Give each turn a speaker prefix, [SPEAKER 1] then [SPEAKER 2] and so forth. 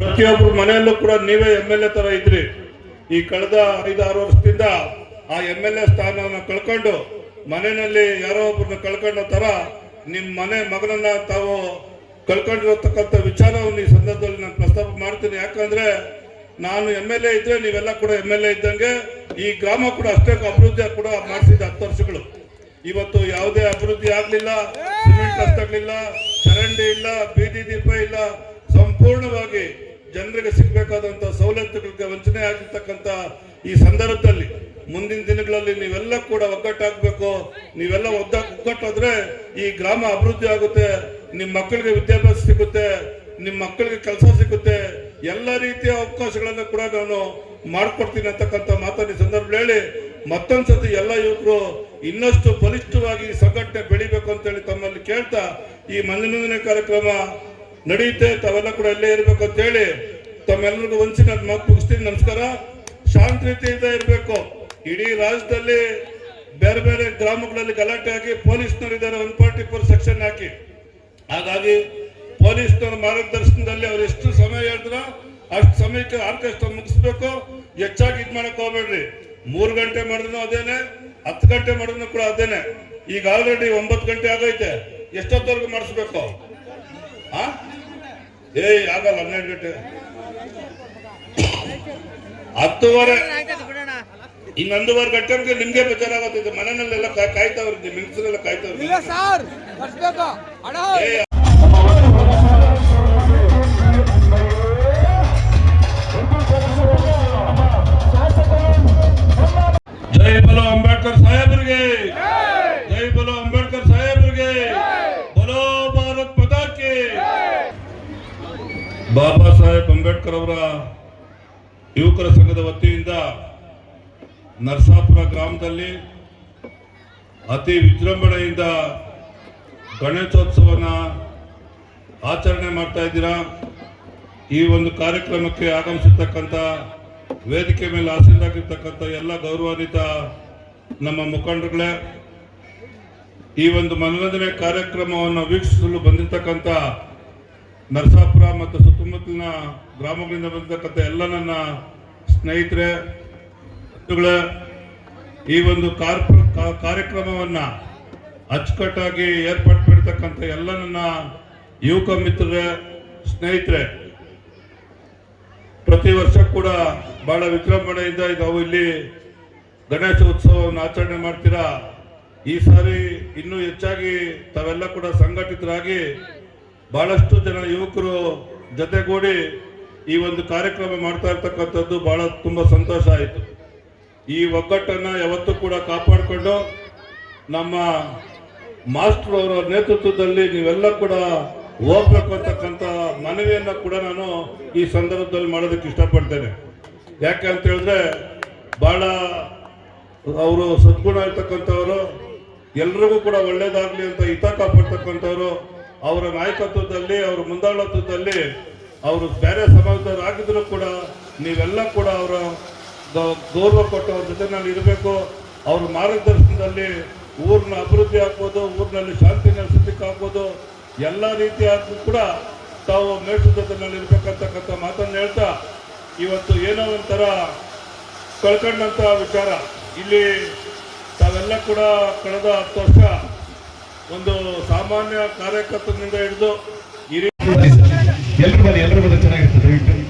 [SPEAKER 1] ಪ್ರತಿಯೊಬ್ಬರು ಮನೆಯಲ್ಲೂ ಕೂಡ ನೀವೇ ಎಂ ಎಲ್ ಎ ತರ ಇದ್ರಿ. ಈ ಕಳೆದ ಐದಾರು ವರ್ಷದಿಂದ ಆ ಎಂ ಎಲ್ ಎ ಸ್ಥಾನವನ್ನು ಕಳ್ಕೊಂಡು, ಮನೆಯಲ್ಲಿ ಯಾರೋ ಒಬ್ಬರನ್ನ ಕಳ್ಕೊಂಡ ತರ ನಿಮ್ಮ ಮನೆ ಮಗನನ್ನ ತಾವು ಕಳ್ಕೊಂಡಿರತಕ್ಕಂಥ ವಿಚಾರವನ್ನು ಈ ಸಂದರ್ಭದಲ್ಲಿ ನಾನು ಪ್ರಸ್ತಾಪ ಮಾಡ್ತೀನಿ. ಯಾಕಂದ್ರೆ ನಾನು ಎಂ ಎಲ್ ಎ ಇದ್ರೆ ನೀವೆಲ್ಲ ಕೂಡ ಎಂ ಎಲ್ ಎ ಇದ್ದಂಗೆ ಈ ಗ್ರಾಮ ಕೂಡ ಅಷ್ಟೇ ಅಭಿವೃದ್ಧಿ ಕೂಡ ಮಾಡಿಸಿದ ಹತ್ತು ವರ್ಷಗಳು. ಇವತ್ತು ಯಾವುದೇ ಅಭಿವೃದ್ಧಿ ಆಗ್ಲಿಲ್ಲ, ಸಿಮೆಂಟ್ ರಸ್ತೆಗಳಿಲ್ಲ ಚರಂಡಿ ಇಲ್ಲ, ಬೀದಿ ದೀಪ ಇಲ್ಲ, ಸಂಪೂರ್ಣವಾಗಿ ಜನರಿಗೆ ಸಿಗಬೇಕಾದಂತ ಸವಲತ್ತುಗಳಿಗೆ ವಂಚನೆ ಆಗಿರ್ತಕ್ಕಂಥ ಈ ಸಂದರ್ಭದಲ್ಲಿ ಮುಂದಿನ ದಿನಗಳಲ್ಲಿ ನೀವೆಲ್ಲ ಕೂಡ ಒಗ್ಗಟ್ಟಾಗಬೇಕು. ನೀವೆಲ್ಲ ಒದ್ದ ಒಗ್ಗಟ್ಟಾದ್ರೆ ಈ ಗ್ರಾಮ ಅಭಿವೃದ್ಧಿ ಆಗುತ್ತೆ ನಿಮ್ಮ ಮಕ್ಕಳಿಗೆ ವಿದ್ಯಾಭ್ಯಾಸ ಸಿಗುತ್ತೆ ನಿಮ್ಮ ಮಕ್ಕಳಿಗೆ ಕೆಲಸ ಸಿಗುತ್ತೆ. ಎಲ್ಲ ರೀತಿಯ ಅವಕಾಶಗಳನ್ನು ಕೂಡ ನಾನು ಮಾಡ್ಕೊಡ್ತೀನಿ ಅಂತಕ್ಕಂಥ ಮಾತನ್ನ ಸಂದರ್ಭ ಹೇಳಿ ಮತ್ತೊಂದ್ಸತಿ ಎಲ್ಲ ಯುವಕರು ಇನ್ನಷ್ಟು ಬಲಿಷ್ಠವಾಗಿ ಈ ಸಂಘಟನೆ ಬೆಳಿಬೇಕು ಅಂತ ಹೇಳಿ ತಮ್ಮಲ್ಲಿ ಕೇಳ್ತಾ ಈ ಮನರಂಜನೆ ಕಾರ್ಯಕ್ರಮ ನಡೆಯುತ್ತೆ. ತಾವೆಲ್ಲ ಕೂಡ ಅಲ್ಲೇ ಇರಬೇಕು ಅಂತ ಹೇಳಿ ತಮ್ಮೆಲ್ಲರಿಗೂ ಒಂದ್ಸಿ ಮಾತು ಮುಗಿಸ್ತೀನಿ. ನಮಸ್ಕಾರ. ಶಾಂತ ರೀತಿಯಿಂದ ಇರಬೇಕು. ಇಡೀ ರಾಜ್ಯದಲ್ಲಿ ಬೇರೆ ಬೇರೆ ಗ್ರಾಮಗಳಲ್ಲಿ ಗಲಾಟೆ ಹಾಕಿ ಪೊಲೀಸ್ನವರು ಇದ್ದಾರೆ. ಒನ್ ಫಾರ್ಟಿ ಫೋರ್ ಸೆಕ್ಷನ್ ಹಾಕಿ. ಹಾಗಾಗಿ ಪೊಲೀಸ್ನವರ ಮಾರ್ಗದರ್ಶನದಲ್ಲಿ ಅವ್ರು ಎಷ್ಟು ಸಮಯ ಹೇಳಿದ್ರ ಅಷ್ಟು ಸಮಯಕ್ಕೆ ಆರ್ಕೆಸ್ಟ್ರಾ ಮುಗಿಸ್ಬೇಕು. ಹೆಚ್ಚಾಗಿ ಇದು ಮಾಡಕ್ ಹೋಗ್ಬೇಡ್ರಿ. ಮೂರು ಗಂಟೆ ಮಾಡಿದ್ರು ಅದೇನೆ, ಹತ್ತು ಗಂಟೆ ಮಾಡಿದ್ರು ಕೂಡ ಅದೇನೆ. ಈಗ ಆಲ್ರೆಡಿ ಒಂಬತ್ತು ಗಂಟೆ ಆಗೈತೆ ಎಷ್ಟೊತ್ತವರೆಗೂ ಮಾಡಿಸ್ಬೇಕು? ಆ? ಏ ಆಗಲ್ಲ ಹನ್ನೆರಡು ಗಂಟೆ. ಹತ್ತುವರೆ ಇನ್ನೊಂದುವರೆ ಗಂಟೆಗೆ ನಿಮ್ಗೆ ಬೇಜಾರಾಗುತ್ತಿದ್ದು ಮನೆಯಲ್ಲೆಲ್ಲ ಕಾಯ್- ಕಾಯ್ತಾವ್ರಿ ನಿಮ್ಮ ಹೆಂಗಸರೆಲ್ಲ ಕಾಯ್ತಾವ್ರಿ
[SPEAKER 2] ಇಲ್ಲ ಸರ್ ಬರ್ಸ್ಬೇಕು. ಅಣ್ಣ
[SPEAKER 1] ಏ, ಜೈ ಬಲೋ ಅಂಬೇಡ್ಕರ್ ಸಾಹೇಬ್ರಿಗೆ ಜೈ ಬಲೋ ಅಂಬೇಡ್ಕರ್ ಸಾಹೇಬ್ರಿಗೆ ಬಲೋ ಭಾರತ್ ಪತಾಕೆ ಬಾಬಾ ಸಾಹೇಬ್ ಅಂಬೇಡ್ಕರ್ ಅವರ ಯುವಕರ ಸಂಘದ ವತಿಯಿಂದ ನರಸಾಪುರ ಗ್ರಾಮದಲ್ಲಿ ಅತಿ ವಿಜೃಂಭಣೆಯಿಂದ ಗಣೇಶೋತ್ಸವನ ಆಚರಣೆ ಮಾಡ್ತಾ ಇದ್ದೀರಾ? ಈ ಒಂದು ಕಾರ್ಯಕ್ರಮಕ್ಕೆ ಆಗಮಿಸಿರ್ತಕ್ಕಂಥ ವೇದಿಕೆ ಮೇಲೆ ಆಸೀನರಾಗಿರ್ತಕ್ಕಂಥ ಎಲ್ಲ ಗೌರವಾನ್ವಿತ ನಮ್ಮ ಮುಖಂಡರುಗಳೇ, ಈ ಒಂದು ಮನರಂಜನೆ ಕಾರ್ಯಕ್ರಮವನ್ನು ವೀಕ್ಷಿಸಲು ಬಂದಿರತಕ್ಕಂಥ ನರಸಾಪುರ ಮತ್ತು ಸುತ್ತಮುತ್ತಲಿನ ಗ್ರಾಮಗಳಿಂದ ಬಂದಿರತಕ್ಕಂಥ ಎಲ್ಲ ನನ್ನ ಸ್ನೇಹಿತರೆ ಈ ಒಂದು ಕಾರ್ಪ- ಕಾರ್ಯಕ್ರಮವನ್ನ ಅಚ್ಚುಕಟ್ಟಾಗಿ ಏರ್ಪಾಡು ಮಾಡಿರ್ತಕ್ಕಂಥ ಎಲ್ಲ ನನ್ನ ಯುವಕ ಮಿತ್ರರೇ, ಸ್ನೇಹಿತರೆ, ಪ್ರತಿ ವರ್ಷ ಕೂಡ ಬಹಳ ವಿಜೃಂಭಣೆಯಿಂದ ನಾವು ಇಲ್ಲಿ ಗಣೇಶ ಉತ್ಸವವನ್ನು ಆಚರಣೆ ಮಾಡ್ತೀರಾ. ಈ ಸಾರಿ ಇನ್ನೂ ಹೆಚ್ಚಾಗಿ ತಾವೆಲ್ಲ ಕೂಡ ಸಂಘಟಿತರಾಗಿ ಬಹಳಷ್ಟು ಜನ ಯುವಕರು ಜೊತೆಗೂಡಿ ಈ ಒಂದು ಕಾರ್ಯಕ್ರಮ ಮಾಡ್ತಾ ಇರ್ತಕ್ಕಂಥದ್ದು ಬಹಳ ತುಂಬ ಸಂತೋಷ ಆಯಿತು. ಈ ಒಗ್ಗಟ್ಟನ್ನು ಯಾವತ್ತೂ ಕೂಡ ಕಾಪಾಡಿಕೊಂಡು ನಮ್ಮ ಮಾಸ್ಟರ್ ಅವರ ನೇತೃತ್ವದಲ್ಲಿ ನೀವೆಲ್ಲ ಕೂಡ ಹೋಗ್ಬೇಕು ಅಂತಕ್ಕಂಥ ಮನವಿಯನ್ನು ಕೂಡ ನಾನು ಈ ಸಂದರ್ಭದಲ್ಲಿ ಮಾಡೋದಕ್ಕೆ ಇಷ್ಟಪಡ್ತೇನೆ. ಯಾಕೆ ಅಂತ ಹೇಳಿದ್ರೆ ಬಹಳ ಅವರು ಸದ್ಗುಣ ಇರ್ತಕ್ಕಂಥವರು, ಎಲ್ರಿಗೂ ಕೂಡ ಒಳ್ಳೇದಾಗಲಿ ಅಂತ ಹಿತ ಕಾಪಾಡ್ತಕ್ಕಂಥವ್ರು ಅವರ ನಾಯಕತ್ವದಲ್ಲಿ, ಅವರ ಮುಂದಾಳತ್ವದಲ್ಲಿ ಅವರು ಬೇರೆ ಸಮಾಜದವರಾಗಿದ್ರು ಕೂಡ ನೀವೆಲ್ಲ ಕೂಡ ಅವರ ಗೌರವ ಕೊಟ್ಟು ಅವ್ರ ಜೊತೆ ನಾನು ಇರಬೇಕು. ಅವ್ರ ಮಾರ್ಗದರ್ಶನದಲ್ಲಿ ಊರಿನ ಅಭಿವೃದ್ಧಿ ಆಗ್ಬೋದು, ಊರಿನಲ್ಲಿ ಶಾಂತಿ ನೆಲೆಸಲಿಕ್ಕೆ ಎಲ್ಲ ರೀತಿಯಾದರೂ ಕೂಡ ತಾವು ನೇತೃತ್ವದಲ್ಲಿ ಇರಬೇಕಂತಕ್ಕಂಥ ಮಾತನ್ನು ಹೇಳ್ತಾ, ಇವತ್ತು ಏನೋ ಒಂಥರ ಕಳ್ಕೊಂಡಂಥ ವಿಚಾರ. ಇಲ್ಲಿ ತಾವೆಲ್ಲ ಕೂಡ ಕಳೆದ ಹತ್ತು ವರ್ಷ ಒಂದು ಸಾಮಾನ್ಯ ಕಾರ್ಯಕರ್ತನಿಂದ ಹಿಡಿದು
[SPEAKER 3] ಎಲ್ಲರೂ ಬನ್ನಿ ಬಂದು ಬಂದ್ರೆ ಚೆನ್ನಾಗಿರ್ತದೆ.